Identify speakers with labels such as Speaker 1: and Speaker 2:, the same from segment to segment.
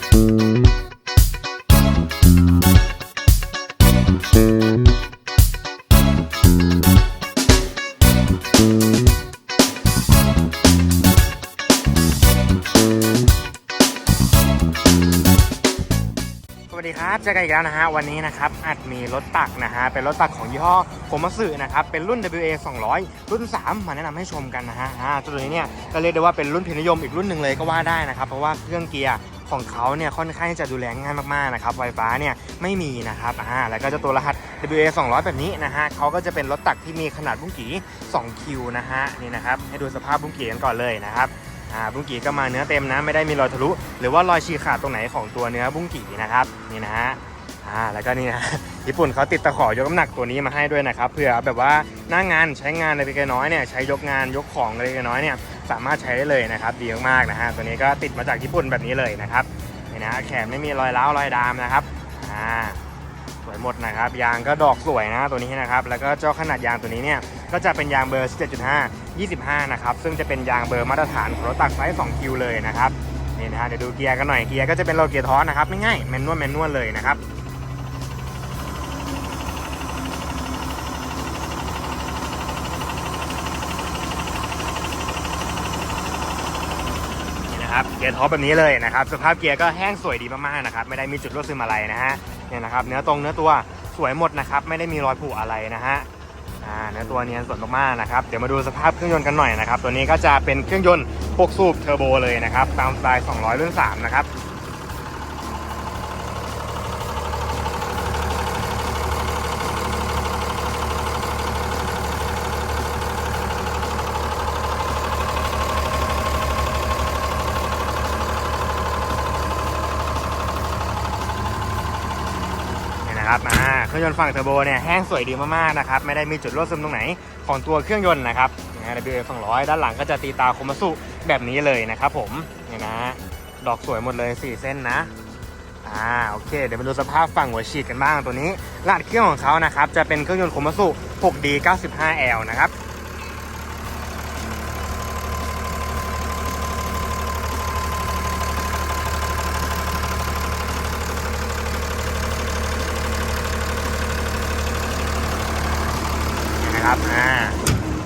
Speaker 1: สวัสดีครับเจอกันอีกแล้วนะฮะวันนี้นะครับอาจมีรถตักนะฮะเป็นรถตักของยี่ห้อโคมัสึนะครับเป็นรุ่น WA 200 รุ่น 3 มาแนะนำให้ชมกันนะฮะอ่าตัวนี้เนี่ยก็เรียกได้ว่าเป็นรุ่นพินิยมอีกรุ่นหนึ่งเลยก็ว่าได้นะครับเพราะว่าเครื่องเกียร์ ของเขาเนี่ยค่อนข้างจะดูแลง่ายมากๆนะครับไฟฟ้าเนี่ยไม่มีนะครับอ่าแล้วก็จะตัวรหัส WA 200 แบบนี้นะฮะเขาก็จะเป็นรถตักที่มีขนาดบุ้งกี่2คิวนะฮะนี่นะครับให้ดูสภาพบุ้งกี่กันก่อนเลยนะครับอ่าบุ้งกี่ก็มาเนื้อเต็มนะไม่ได้มีรอยทะลุ หรือว่ารอยฉีกขาดตรงไหนของตัวเนื้อบุ้งกี่นะครับนี่นะฮะอ่าแล้วก็นี่นะญี่ปุ่นเขาติดตะขอยกน้ำหนักตัวนี้มาให้ด้วยนะครับเผื่อแบบว่าหน้างานใช้งานอะไรเล็กน้อยเนี่ยใช้ยกงานยกของอะไรเล็กน้อยเนี่ย สามารถใช้ได้เลยนะครับดีมากๆนะฮะตัวนี้ก็ติดมาจากญี่ปุ่นแบบนี้เลยนะครับนี่นะแขนไม่มีรอยร้าวรอยดามนะครับอ่าสวยหมดนะครับยางก็ดอกสวยนะตัวนี้นะครับแล้วก็เจ้าขนาดยางตัวนี้เนี่ยก็จะเป็นยางเบอร์ 17.5 25 นะครับซึ่งจะเป็นยางเบอร์มาตรฐานของรถตักไซส์2คิวเลยนะครับนี่นะฮะเดี๋ยวดูเกียร์กันหน่อยเกียร์ก็จะเป็นโรเกียร์ท้อนะครับง่ายๆแมนนวลแมนนวลเลยนะครับ นะครับเกียร์ท็อปแบบนี้เลยนะครับสภาพเกียร์ก็แห้งสวยดีมากๆนะครับไม่ได้มีจุดรั่วซึมอะไรนะฮะเนี่ยนะครับเนื้อตรงเนื้อตัวสวยหมดนะครับไม่ได้มีรอยผุอะไรนะฮะอ่าเนื้อตัวเนียนสดมากๆนะครับเดี๋ยวมาดูสภาพเครื่องยนต์กันหน่อยนะครับตัวนี้ก็จะเป็นเครื่องยนต์6สูบเทอร์โบเลยนะครับตามสไตล์200รุ่น3นะครับ นะครับมาเครื่องยนต์ฝั่งเทอร์โบเนี่ยแห้งสวยดีมากๆนะครับไม่ได้มีจุดรั่วซึมตรงไหนของตัวเครื่องยนต์นะครับนะ WF 200 ด้านหลังก็จะตีตาโคมาสุแบบนี้เลยนะครับผมนี่นะดอกสวยหมดเลย 4 เส้นนะอ่าโอเค เดี๋ยวมาดูสภาพฝั่งหัวฉีดกันบ้างตัวนี้รหัสเครื่องของเขานะครับจะเป็นเครื่องยนต์โคมาสุ 6D 95L นะครับ นะครับอ่า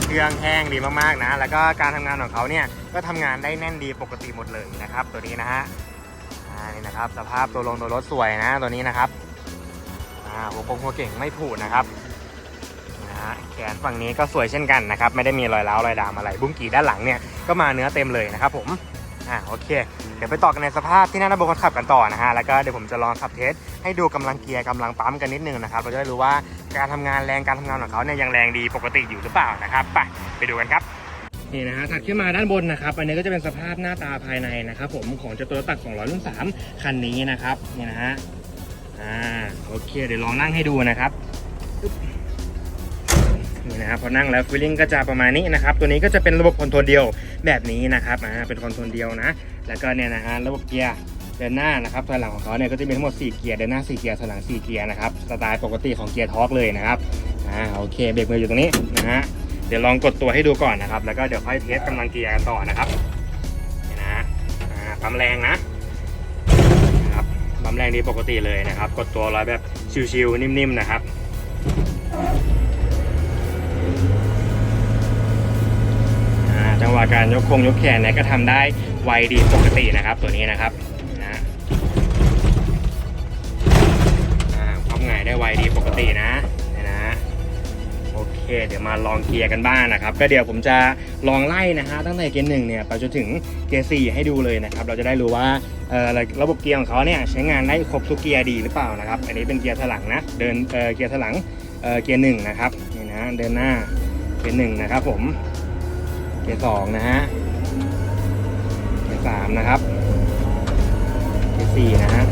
Speaker 1: เครื่องแห้งดีมากๆนะ แล้วก็การทำงานของเขาเนี่ยก็ทำงานได้แน่นดีปกติหมดเลยนะครับ ตัวนี้นะฮะอ่านี่นะครับสภาพตัวลงตัวรถสวยนะตัวนี้นะครับอ่าหัวโปงหัวเก่งไม่ผุนะครับนี่นะฮะแขนฝั่งนี้ก็สวยเช่นกันนะครับ ไม่ได้มีรอยร้าวรอยดามอะไรบุ้งกี่ด้านหลังเนี่ยก็มาเนื้อเต็มเลยนะครับผม อ่าโอเค เดี๋ยวไปต่อกันในสภาพที่นั่งด้าบนคนขับกันต่อนะฮะ แล้วก็เดี๋ยวผมจะลองขับเทสให้ดูกำลังเกียร์กำลังปั๊มกันนิดนึงนะครับ เราจะได้รู้ว่าการทำงานแรงการทำงานของเขาเนี่ยยังแรงดีปกติอยู่หรือเปล่านะครับไปไปดูกันครับนี่นะฮะถัดขึ้นมาด้านบนนะครับ อันนี้ก็จะเป็นสภาพหน้าตาภายในนะครับ ผมของเจ้าตัวตัก200รุ่น3คันนี้นะครับนี่นะฮะอ่าโอเค เดี๋ยวลองนั่งให้ดูนะครับ นี่นะครับพอนั่งแล้วฟีลลิ่งก็จะประมาณนี้นะครับตัวนี้ก็จะเป็นระบบคอนโทรลเดียวแบบนี้นะครับอ่าเป็นคอนโทรลเดียวนะ แล้วก็เนี่ยนะฮะระบบเกียร์เดินหน้านะครับถอยหลังของเขาเนี่ยก็จะมีทั้งหมด 4 เกียร์เดินหน้า 4 เกียร์ถอยหลัง 4 เกียร์นะครับสไตล์ปกติของเกียร์ทอร์กเลยนะครับอ่าโอเคเบรกมืออยู่ตรงนี้นะฮะเดี๋ยวลองกดตัวให้ดูก่อนนะครับ แล้วก็เดี๋ยวค่อยเทสกำลังเกียร์กันต่อนะครับนี่นะอ่าปั๊มแรงนะนะครับปั๊มแรงดีปกติเลยนะครับ กดตัวร้อยแบบชิวๆนิ่มๆนะครับ การยกคงยกแขนเนี่ยก็ทำได้ไวดีปกตินะครับ ตัวนี้นะครับนะความหงายได้ไวดีปกตินะนี่นะโอเค เดี๋ยวมาลองเกียร์กันบ้างนะครับ ก็เดี๋ยวผมจะลองไล่นะฮะตั้งแต่เกียร์หนึ่งเนี่ยไปจนถึงเกียร์สี่ให้ดูเลยนะครับ เราจะได้รู้ว่าเอ่อระบบเกียร์ของเขาเนี่ยใช้งานได้ครบทุกเกียร์ดีหรือเปล่านะครับ อันนี้เป็นเกียร์ถลังนะเดินเอ่อเกียร์ถลังเอ่อเกียร์หนึ่งนะครับนี่นะเดินหน้าเกียร์หนึ่งนะครับผม เกียร์สองนะฮะ เกียร์สามนะครับ เกียร์สี่นะฮะ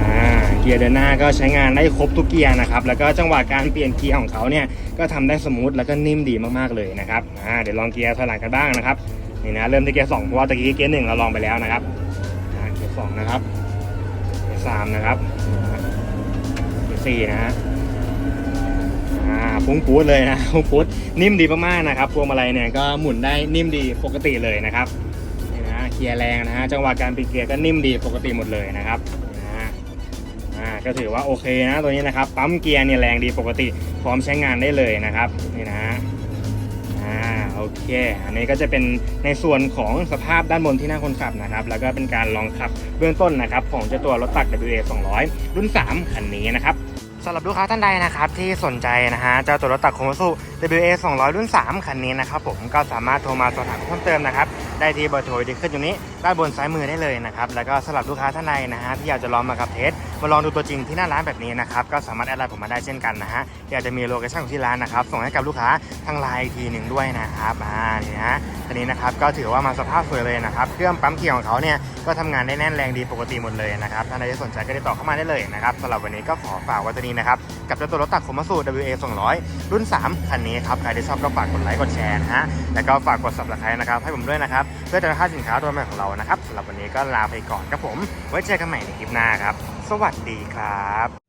Speaker 1: อ่าเกียร์เดินหน้าก็ใช้งานได้ครบทุกเกียร์นะครับ แล้วก็จังหวะการเปลี่ยนเกียร์ของเขาเนี่ยก็ทำได้สมูทแล้วก็นิ่มดีมากๆเลยนะครับอ่าเดี๋ยวลองเกียร์ถอยหลังกันบ้างนะครับนี่นะเริ่มที่เกียร์สองเพราะว่าตะกี้เกียร์หนึ่งเราลองไปแล้วนะครับอ่าเกียร์สองนะครับ เกียร์สามนะครับ เกียร์สี่นะฮะ อ่าฟุ้งฟูดเลยนะฟุ้งฟูดนิ่มดีมากๆนะครับพวงมาลัยเนี่ยก็หมุนได้นิ่มดีปกติเลยนะครับนี่นะเกีลียร์แรงนะฮะจังหวะการปิดเกียร์ก็นิ่มดีปกติหมดเลยนะครับอ่าก็ถือว่าโอเคนะตัวนี้นะครับปั๊มเกียร์เนี่ยแรงดีปกติพร้อมใช้งานได้เลยนะครับนี่นะฮะอ่าโอเค อันนี้ก็จะเป็นในส่วนของสภาพด้านบนที่หน้าคนขับนะครับ แล้วก็เป็นการลองขับเบื้องต้นนะครับ ของเจ้าตัวรถตัก WA 200 รุ่น 3 คันนี้นะครับ สำหรับลูกค้าท่านใดนะครับที่สนใจนะฮะเจ้าตัวรถตักโคมสุ WA 200 รุ่น 3 คันนี้นะครับผมก็สามารถโทรมาสอบถามเพิ่มเติมนะครับ ได้ที่เบอร์โทรที่ขึ้นอยู่นี้ด้านบนซ้ายมือได้เลยนะครับแล้วก็สำหรับลูกค้าท่านใดนะฮะที่อยากจะลองมาขับเทสมาลองดูตัวจริงที่หน้าร้านแบบนี้นะครับก็สามารถแอดไลน์ผมมาได้เช่นกันนะฮะอยากจะมีโลเคชั่นของที่ร้านนะครับส่งให้กับลูกค้าทางไลน์อีกทีหนึ่งด้วยนะครับอ่านี่นะอันนี้นะครับก็ถือว่ามาสภาพสวยเลยนะครับเครื่องปั๊มเกียร์ของเขาเนี่ยก็ทำงานได้แน่นแรงดีปกติหมดเลยนะครับท่านใดที่สนใจก็ติดต่อเข้ามาได้เลยนะครับสำหรับวันนี้ก็ขอฝากไว้ตัวนี้นะครับกับเจ้าตัวรถตักโคมาสู WA 200 รุ่น 3 คันนี้ครับใครที่ชอบก็ฝากกดไลค์กดแชร์นะฮะแล้วก็ฝากกด subscribe นะครับให้ผมด้วยนะครับเพื่อจะค่าสินค้าตัวใหม่ของเรานะครับสำหรับวันนี้ก็ลาไปก่อนครับผม ไว้เจอกันใหม่ในคลิปหน้าครับ สวัสดีครับ